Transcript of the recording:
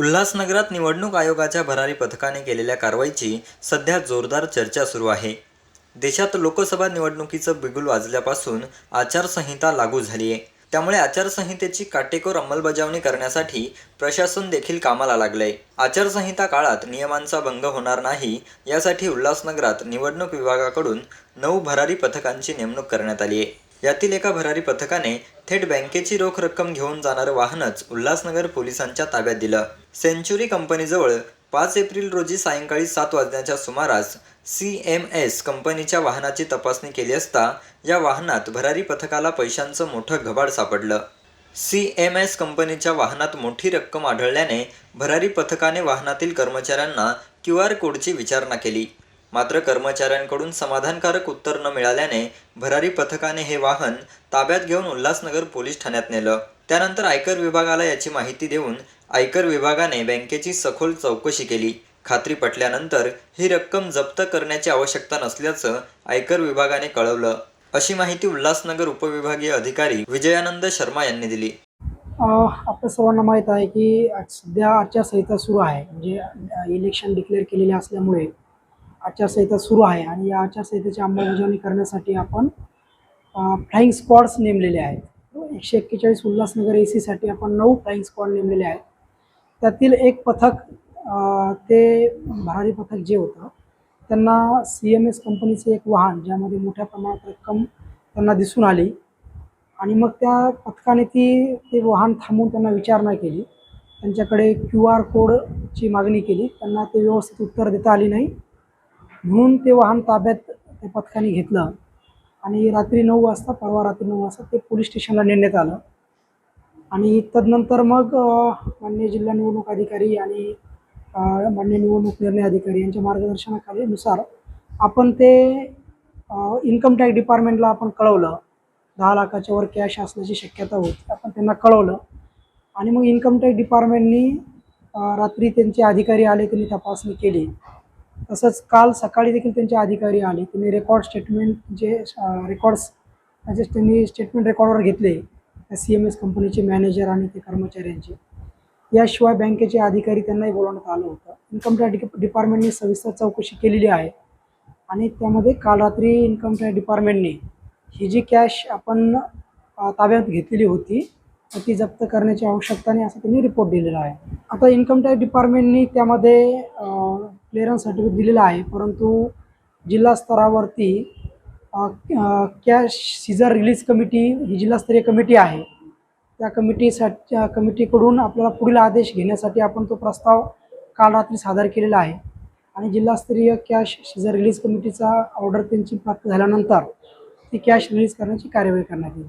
उल्हासनगरात निवडणूक आयोगाच्या भरारी पथकाने केलेल्या कारवाईची सध्या जोरदार चर्चा सुरू आहे. देशात लोकसभा निवडणुकीचं बिगुल वाजल्यापासून आचारसंहिता लागू झाली आहे त्यामुळे आचारसंहितेची काटेकोर अंमलबजावणी करण्यासाठी प्रशासन देखील कामाला लागलंय. आचारसंहिता काळात नियमांचा भंग होणार नाही यासाठी उल्हासनगरात निवडणूक विभागाकडून नऊ भरारी पथकांची नेमणूक करण्यात आली आहे यातील एका भरारी पथकाने थेट बँकेची रोख रक्कम घेऊन जाणारं वाहनच उल्हासनगर पोलिसांच्या ताब्यात दिलं. सेंचुरी कंपनीजवळ पाच एप्रिल रोजी सायंकाळी सात वाजण्याच्या सुमारास सी एम एस कंपनीच्या वाहनाची तपासणी केली असता या वाहनात भरारी पथकाला पैशांचं मोठं घबाड सापडलं. सी एम एस कंपनीच्या वाहनात मोठी रक्कम आढळल्याने भरारी पथकाने वाहनातील कर्मचाऱ्यांना क्यू आर कोडची विचारणा केली. मात्र कर्मचाऱ्यांकडून समाधानकारक उत्तर न मिळाल्याने भरारी पथकाने हे वाहन ताब्यात घेऊन उल्हासनगर पोलीस ठाण्यात नेलं. त्यानंतर आयकर विभागाला याची माहिती देऊन आयकर विभागाने बँकेची सखोल चौकशी केली. खात्री पटल्यानंतर ही रक्कम जप्त करण्याची आवश्यकता नसल्याचं आयकर विभागाने कळवलं. अशी माहिती उल्हासनगर उपविभागीय अधिकारी विजयानंद शर्मा यांनी दिली. आपल्या सर्वांना माहीत आहे की आज सध्या आचारसंहिता सुरू आहे. म्हणजे इलेक्शन डिक्लेअर केलेले असल्यामुळे आचारसंहिता सुरू आहे आणि या आचारसंहितेची अंमलबजावणी करण्यासाठी आपण फ्लाईंग स्क्वॉड्स नेमलेले आहेत. एकशे एक्केचाळीस उल्हासनगर ए सीसाठी आपण नऊ फ्लाईंग स्क्वॉड नेमलेले आहेत. त्यातील एक पथक ते भरारी पथक जे होतं त्यांना सी एम एस कंपनीचं एक वाहन ज्यामध्ये मोठ्या प्रमाणात रक्कम त्यांना दिसून आली. आणि मग त्या पथकाने ती ते वाहन थांबून त्यांना विचारणा केली. त्यांच्याकडे क्यू आर कोडची मागणी केली. त्यांना ते व्यवस्थित उत्तर देता आली नाही. म्हणून ते वाहन ताब्यात त्या पथकाने घेतलं. आणि रात्री नऊ वाजता परवा रात्री नऊ वाजता ते पोलीस स्टेशनला नेण्यात आलं. आणि तदनंतर मग मान्य जिल्हा निवडणूक अधिकारी आणि मान्य निवडणूक निर्णय अधिकारी यांच्या मार्गदर्शनाखाली नुसार आपण ते इन्कम टॅक्स डिपार्टमेंटला आपण कळवलं. दहा लाखाच्या वर कॅश असण्याची शक्यता होती आपण त्यांना कळवलं. आणि मग इन्कम टॅक्स डिपार्टमेंटनी रात्री त्यांचे अधिकारी आले त्यांनी तपासणी केली. तसंच काल सकाळी देखील त्यांचे अधिकारी आले. त्यांनी रेकॉर्ड स्टेटमेंट जे रेकॉर्ड्स म्हणजे त्यांनी स्टेटमेंट रेकॉर्डवर घेतले त्या सी एम एस कंपनीचे मॅनेजर आणि ते कर्मचाऱ्यांचे. याशिवाय बँकेचे अधिकारी त्यांनाही बोलवण्यात आलं होतं. इन्कम टॅक्स डिपार्टमेंटने सविस्तर चौकशी केलेली आहे. आणि त्यामध्ये काल रात्री इन्कम टॅक्स डिपार्टमेंटने ही जी कॅश आपण ताब्यात घेतलेली होती ती जप्त करण्याची आवश्यकता नाही असं त्यांनी रिपोर्ट दिलेला आहे. आता इन्कम टॅक्स डिपार्टमेंटनी त्यामध्ये क्लिअरन्स सर्टिफिकेट दिलेलं आहे. परंतु जिल्हा स्तरावरती कॅश सीझर रिलीज कमिटी ही जिल्हास्तरीय कमिटी आहे. त्या कमिटीसाठी कमिटीकडून आपल्याला पुढील आदेश घेण्यासाठी आपण तो प्रस्ताव काल रात्री सादर केलेला आहे. आणि जिल्हास्तरीय कॅश सीझर रिलीज कमिटीचा ऑर्डर त्यांची प्राप्त झाल्यानंतर ती कॅश रिलीज करण्याची कार्यवाही करण्यात येईल.